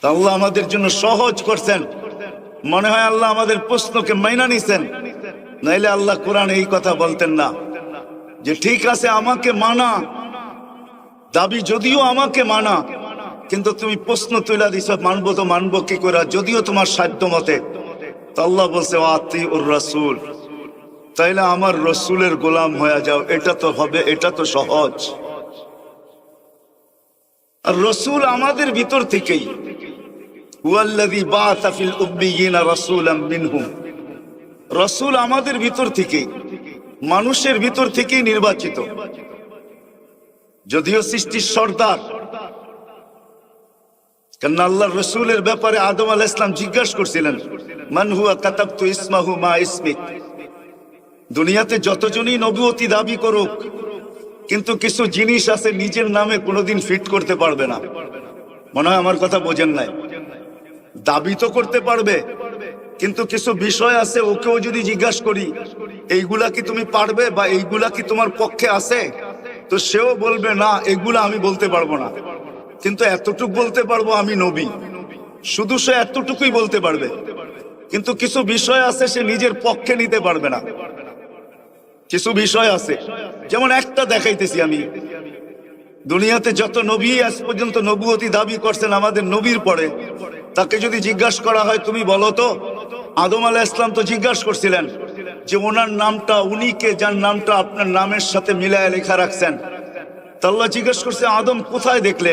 তা আল্লাহ আমাদের জন্য সহজ করছেন। মনে হয় আল্লাহ আমাদের প্রশ্নকে মাইনা নিছেন। নাইলে আল্লাহ কোরআন এই কথা বলতেন না। যে ঠিক আছে, আমাকে মানা। দাবি যদিও আমাকে মানা, কিন্তু তুমি প্রশ্ন তুলা দিছ, মানবো তো মানবো কি করে? যদিও তোমার সাধ্য মতে। আল্লাহ বলছে আতি উর রাসুল। তাইলে আমার রসুলের গোলাম হয়ে যাও, এটা তো হবে, এটা তো সহজ। আর রসুল আমাদের ভিতর থেকেই। হুয়াল্লাযী বাআসা আমাদের ভিতর থেকেই মানুষের ভিতর থেকেই নির্বাচিত। যদিও সৃষ্টির সর্দার। কেন আল্লাহ রসুলের ব্যাপারে আদম আল ইসলাম জিজ্ঞাসা করছিলেন, মান হুয়া কাতাবতু ইসমাহু মা ইসমিক? দুনিয়াতে যতজনই নবুয়তি দাবি করুক, কিন্তু কিছু জিনিস আছে নিজের নামে কোনোদিন ফিট করতে পারবে না। মনে হয় আমার কথা বোঝেন নাই। দাবি তো করতে পারবে, কিন্তু কিছু বিষয় আছে ওকেও যদি জিজ্ঞাসা করি, এইগুলা কি তুমি পারবে বা এইগুলা কি তোমার পক্ষে আছে? তো সেও বলবে, না, এগুলা আমি বলতে পারব না। কিন্তু এতটুক বলতে পারব আমি নবী। শুধু সে এতটুকুই বলতে পারবে। কিন্তু কিছু বিষয় আছে সে নিজের পক্ষে নিতে পারবে না। কিছু বিষয় আছে। যেমন একটা দেখাইতেছি আমি। দুনিয়াতে যত নবী আজ পর্যন্ত নবুয়তি দাবি করছেন আমাদের নবীর পরে তাকে যদি জিজ্ঞাসা করা হয়, তুমি বলো তো? আদম আলাহ ইসলাম তো জিজ্ঞাসা করছিলেন যে ওনার নামটা উনিকে যার নামটা আপনার নামের সাথে মিলায় লেখা রাখছেন। তা আল্লাহ জিজ্ঞাসা করছে, আদম কোথায় দেখলে?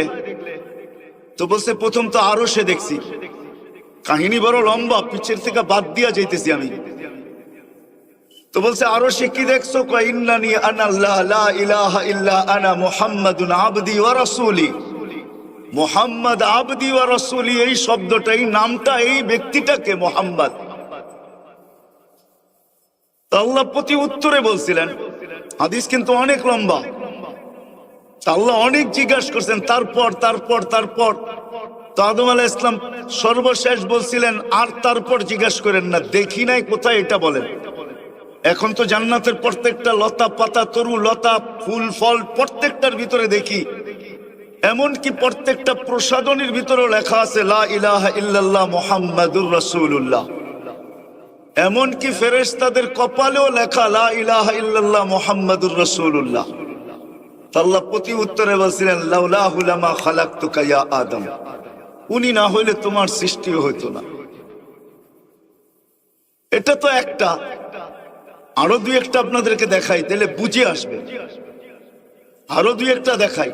তো বলছে, প্রথম তো আরও সে দেখছি। কাহিনী বড় লম্বা, পিছের থেকে বাদ দিয়া যাইতেছি আমি। তো বলছে আরও সে কি দেখছ? কয়, ইন্নানি আনাল্লাহ লা ইলাহা ইল্লা আনা মুহাম্মাদুন আবদি ওয়া রাসূলি। মোহাম্মদ আবদি ওয়া রাসূলি, এই শব্দটা এই নামটা, এই ব্যক্তিটাকে মোহাম্মদ। আল্লাহ প্রতি উত্তরে বলছিলেন, হাদিস কিন্তু অনেক লম্বা। আল্লাহ অনেক জিজ্ঞাসা করছেন, তারপর তারপর তারপর। তো আদম আলাহ ইসলাম সর্বশেষ বলছিলেন, আর তারপর জিজ্ঞাসা করেন না, দেখি নাই কোথায় এটা বলেন। এখন তো জান্নাতের প্রত্যেকটা লতা পাতা, তরু লতা, ফুল, ফল, প্রত্যেকটার ভিতরে দেখি এমনকি প্রত্যেকটা প্রসাদনীর ভিতরে লেখা আছে, লা ইলাহা ইল্লাল্লাহ মুহাম্মাদুর রাসূলুল্লাহ। এমনকি ফেরেশতাদের কপালেও লেখা, লা ইলাহা ইল্লাল্লাহ মুহাম্মাদুর রাসূলুল্লাহ। আল্লাহ প্রতি উত্তরে বলছিলেন, লাউলাহু লামা খালাকতুকা ইয়া আদম। উনি না হইলে তোমার সৃষ্টিও হইতো না। এটা তো একটা। আরও দুই একটা আপনাদেরকে দেখাই, তাহলে বুঝে আসবে। আরও দুই একটা দেখাই।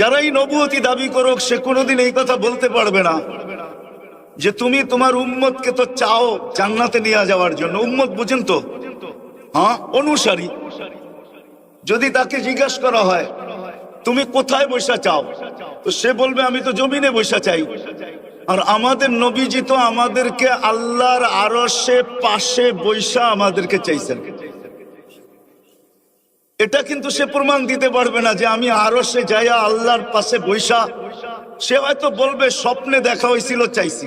যারাই নবুয়তি দাবি করুক, সে কোনোদিন এই কথা বলতে পারবে না। যে তুমি তোমার উম্মতকে তো চাও জান্নাতে নিয়ে যাওয়ার জন্য। উম্মত বুঝেন তো? হ্যাঁ? অনুসারী। যদি তাকে জিজ্ঞাসা করা হয়, তুমি কোথায় বৈশা চাও? তো সে বলবে, আমি তো জমিনে বৈশা চাই। আর আমাদের নবীজি তো আমাদেরকে আল্লাহর আরসে পাশে বৈশা আমাদেরকে চাইছেন। এটা কিন্তু সে প্রমাণ দিতে পারবে না যে আমি আরসে যাইয়া আল্লাহর পাশে বৈশা। সে হয়তো বলবে, স্বপ্নে দেখা হয়েছিল চাইছি।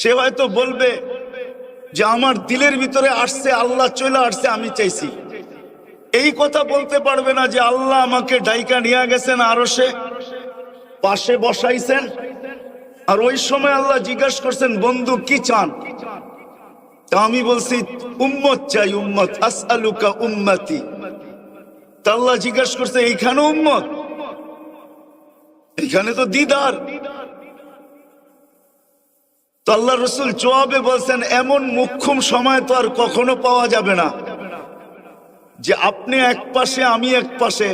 সে হয়তো বলবে যে আমার দিলের ভিতরে আসছে, আল্লাহ চলে আসছে, আমি চাইছি। এই কথা বলতে পারবে না যে আল্লাহ আমাকে ডাইকা নিয়ে গেছেন, আরও সে পাশে বসাইছেন। আর ওই সময় আল্লাহ জিজ্ঞাসা করছেন, বন্ধু, কি চান? তা আমি বলছি, উম্মত চাই, উম্মত। আসআলুকা উম্মতি। তা আল্লাহ জিজ্ঞাসা করছে, এইখানে উম্মত? এইখানে তো দিদার। তো আল্লাহ রসুল জবাবে বলছেন, এমন মুখ্যম সময় তো আর কখনো পাওয়া যাবে না যে আপনি এক পাশে, আমি এক পাশে,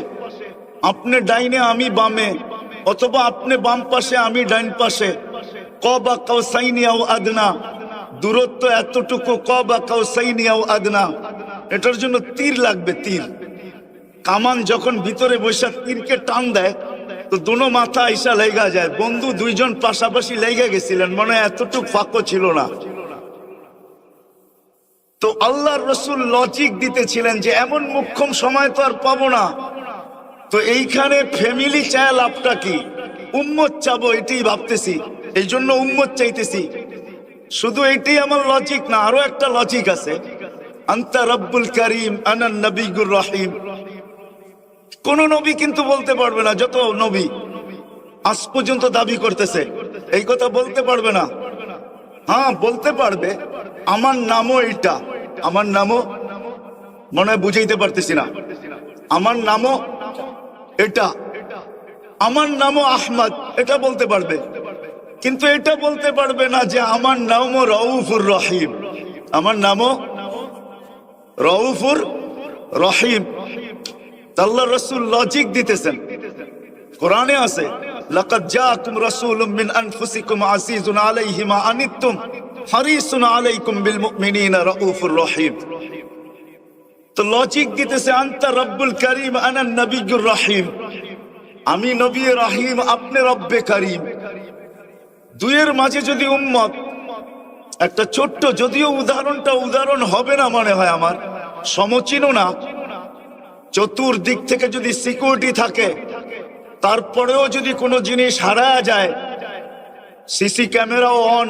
আপনি ডাইনে, আমি বামে, অথবা আপনি বাম পাশে, আমি ডাইন পাশে। ক বা কাউসাইনিয়াও আদনা, দূরত্ব এতটুকু ক বা কাউসাইনিয়াও আদনা। এটার জন্য তীর লাগবে, তীর। কামান যখন ভিতরে বসে তীরকে টান দেয়, তো দুনো মাথা আইসা লেগা যায়। বন্ধু দুইজন পাশাপাশি লেগে গেছিলেন, মনে এতটুক ফাঁকও ছিল না। তো আল্লাহর রসুল লজিক দিতেছিলেন যে, এমন মুখ্যম সময় তো আর পাবো না। তো এইখানে ফ্যামিলি চায় লাভটা কি? উম্মত চাবো, এটাই ভাবতেছি। এই জন্য উম্মত চাইতেছি। শুধু এইটাই আমার লজিক না, আরও একটা লজিক আছে। আন্তা রব্বুল করিম আনান নবীগুর রহিম। কোন নবী কিন্তু বলতে পারবে না, যত নবী। আজ পর্যন্ত দাবি করতেছে। এই কথা বলতে পারবে না। হ্যাঁ বলতে পারবে। আমার নামও এইটা। আমার নামও মনে হয় বুঝাইতে পারতেছি না। আমার নামও এটা। আমার নামও আহমদ। এটা বলতে পারবে। কিন্তু এটা বলতে পারবে না যে আমার নামও রউফুর রহিম। আমার নামও রউফুর রহিম। আল্লাহ রসুল লজিক দিতেছেন। কোরআনে আছে, লাকাদ জাআকুম রাসূলুম মিন আনফুসিকুম আসিজুন আলাইহি মা আনিতুম হারিসুন আলাইকুম বিল মুমিনিনা রাউফুর রহিম। তো লজিক দিতেছে, আনতা রব্বুল করিম, আনা নবিয়্যুর রহিম। আমি নবী রহিম, আপনি রব্বে করিম। দুইয়ের মাঝে যদি উম্মত, একটা ছোট্ট, যদিও উদাহরণটা উদাহরণ হবে না মনে হয় আমার, সমচিনও না চতুর্দিক থেকে যদি সিকিউরিটি থাকে, তারপরেও যদি কোনো জিনিস হারা যায় সিসি ক্যামেরাও অন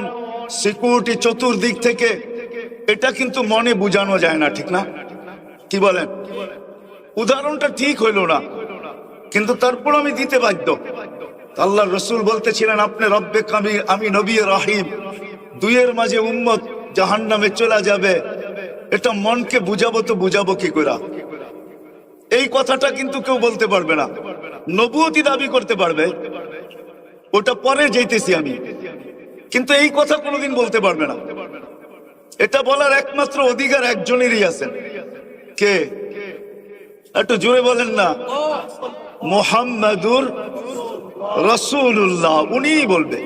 সিকিউরিটি চতুর্দিক থেকে, এটা কিন্তু মনে বোঝানো যায় না, ঠিক না? কি বলেন? উদাহরণটা ঠিক হইল না, কিন্তু তারপর আমি দিতে বাধ্য। আল্লাহ রসুল বলতেছিলেন, আপনি রব্বে কামি, আমি নবী রাহিম। দুইয়ের মাঝে উম্মত জাহান নামে চলে যাবে। এটা মনকে বুঝাবো তো বুঝাবো কি করে? এই কথাটা কিন্তু কেউ বলতে পারবে না। নবুয়তি দাবি করতে পারবে। ওটা পরে যেতেছি আমি। কিন্তু এই কথা কোনোদিন বলতে পারবে না। এটা বলার একমাত্র অধিকার একজনেরই আছেন কে? একটু জোরে বলেন না। মোহাম্মদুর রসুল্লাহ উনিই বলবে।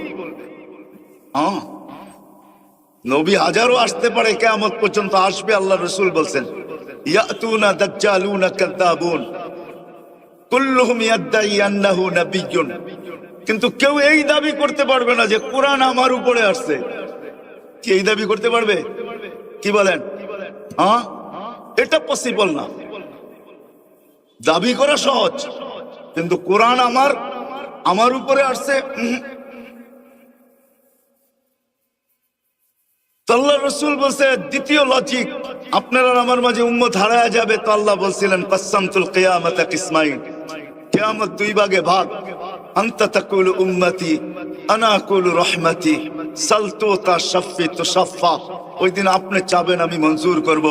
নবী হাজারও আসতে পারে কেমন পর্যন্ত আসবে, আল্লাহ রসুল বলছেন। ইয়াতুনা দাজ্জালুনা কাদ্দাবুন কুল্লুহুম ইয়াদ্দাই আন্নাহু নাবিয়্যুন। কিন্তু কেউ এই দাবি করতে পারবে না যে কোরআন আমার উপরে আসছে। কি এই দাবি করতে পারবে? কি বলেন? হ্যাঁ? এটা পসিবল না। দাবি করা সহজ, কিন্তু কোরআন আমার আমার উপরে আসছে। আল্লাহ রসুল বলছে, দ্বিতীয় লজিক আপনার আমার মাঝে উম্মত হারায় যাবে তো আল্লাহ বলছিলেন, কাসামতুল কিয়ামত কিসমাইন। কিয়ামত দুই ভাগে ভাগ। আনতা তাকুল উম্মতি, আনা আকুল রহমতি, সালতু তা শাফি তো সাফা ওই দিন আপনি চাবেন আমি মঞ্জুর করব।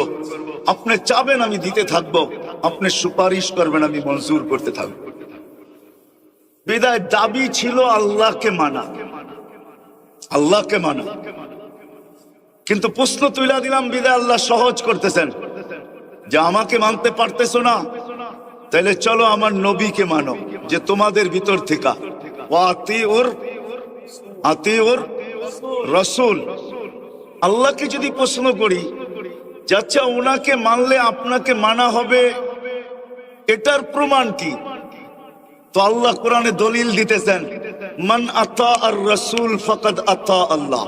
আপনি চাবেন আমি দিতে থাকব। আপনি সুপারিশ করবেন আমি মঞ্জুর করতে থাকব। বিদায় দাবি ছিল আল্লাহকে মানা। আল্লাহকে মানা। কিন্তু প্রশ্ন তুইলা দিলাম, বিদায় আল্লাহ সহজ করতেছেন। যে আমাকে মানতে পারতেছো না তাহলে চলো আমার নবীকে মানো, যে তোমাদের ভিতর থেকে। আতি ওর আতি ওর রসুল। আল্লাহকে যদি প্রশ্ন করি, যে আচ্ছা ওনাকে মানলে আপনাকে মানা হবে, এটার প্রমাণ কি? তো আল্লাহ কোরআনে দলিল দিতেছেন, মান আতা আর রসুল ফকদ আতা আল্লাহ।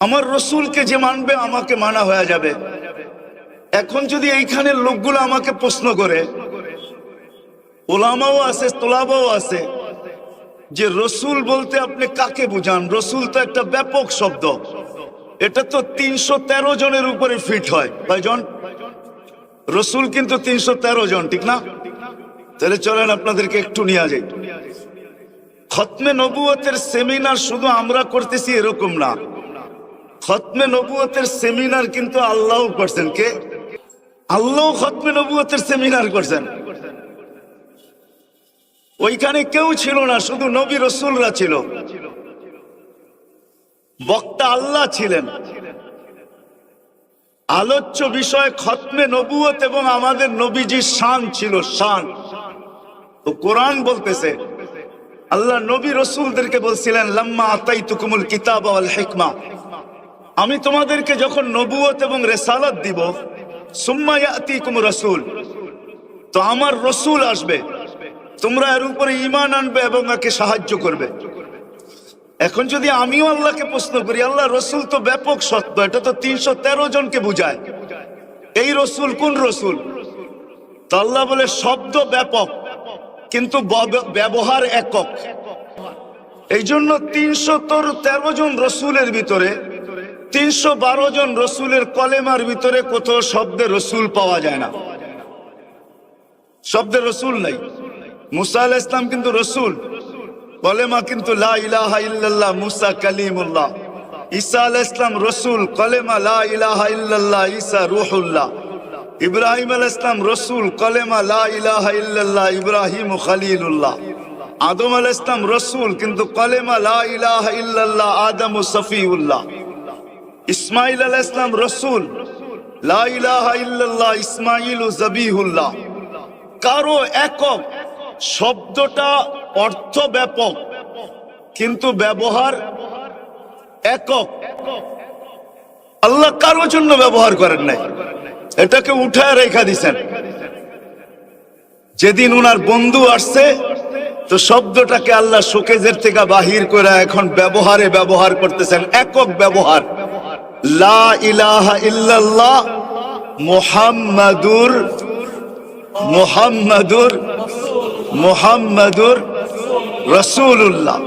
আমার রসুলকে যে মানবে, আমাকে মানা হয়ে যাবে। এখন যদি এইখানের লোকগুলো আমাকে প্রশ্ন করে, ওলামাও আছে, তোলাবাও আছে, যে রসুল বলতে আপনি কাকে বুঝান? রসুল তো একটা ব্যাপক শব্দ। এটা তো তিনশো তেরো জনের উপরে ফিট হয়। কয়জন? রসুল কিন্তু তিনশো তেরো জন, ঠিক না? তাহলে চলেন আপনাদেরকে একটু নিয়ে যাই। খতমে নবুয়তের সেমিনার শুধু আমরা করতেছি এরকম না। খতমে নবুয়তের সেমিনার কিন্তু আল্লাহ করছেন। কে? আল্লাহ খতমে নবুয়তের সেমিনার করছেন। ওইখানে কেউ ছিল না, শুধু নবী রসুলরা ছিল। বক্তা আল্লাহ ছিলেন। আলোচ্য বিষয় খতমে নবুয়ত এবং আমাদের নবীজির শান ছিল শান। তো কোরআন বলতেছে, আল্লাহ নবী রসুলদেরকে বলছিলেন, লাম্মা আতাই তুকুমুল কিতাব হিকমা। আমি তোমাদেরকে যখন নবুয়ত এবং রেসালাত দিব, সুম্মা কুম রসুল, তো আমার রসুল আসবে। তোমরা এর উপরে ইমান আনবে এবং একে সাহায্য করবে। এখন যদি আমিও আল্লাহকে প্রশ্ন করি, আল্লাহ রসুল তো ব্যাপক সত্য, এটা তো তিনশো তেরো জনকে বুঝায়। এই রসুল কোন রসুল? তো আল্লাহ বলে, শব্দ ব্যাপক, কিন্তু ব্যবহার একক। এই জন্য তিনশো তেরো জন রসুলের ভিতরে তিনশো বারো জন রসুলের কলেমার ভিতরে কোথাও শব্দে রসুল পাওয়া যায় না। শব্দে রসুল নাই। মুসা আলাহ ইসলাম কিন্তু রসুল। কলেমা কিন্তু লা ইলাহা ইল্লাল্লাহ, মুসা কালিমুল্লাহ। ঈসা আলাহ ইসলাম রসুল, কলেমা লা ইলাহা ঈসা রুহুল্লাহ। ইব্রাহিম আলাহ ইসলাম রসুল, কলেমা লা ইলাহা ইল্লাল্লাহ, ইব্রাহিম খালিলুল্লাহ। আদম আলাহ ইসলাম রসুল, কিন্তু কলেমা লা ইলাহা ইল্লাল্লাহ, আদম সফিউল্লাহ। ইসমাইল আলাহ ইসলাম রসুল ইসমাইল জবিহুল্লাহ। কারও একক শব্দটা অর্থ ব্যাপক কিন্তু ব্যবহার একক। আল্লাহ কারও জন্য ব্যবহার করেন নাই। এটাকে উঠায় রেখা দিছেন। যেদিন উনার বন্ধু আসছে, তো শব্দটাকে আল্লাহ শোকেজের থেকে বাহির করে এখন ব্যবহারে ব্যবহার করতেছেন, একক ব্যবহার। লা ইলাহা ইল্লাল্লাহ মুহাম্মাদুর মুহাম্মাদুর মুহাম্মাদুর রসুল্লাহ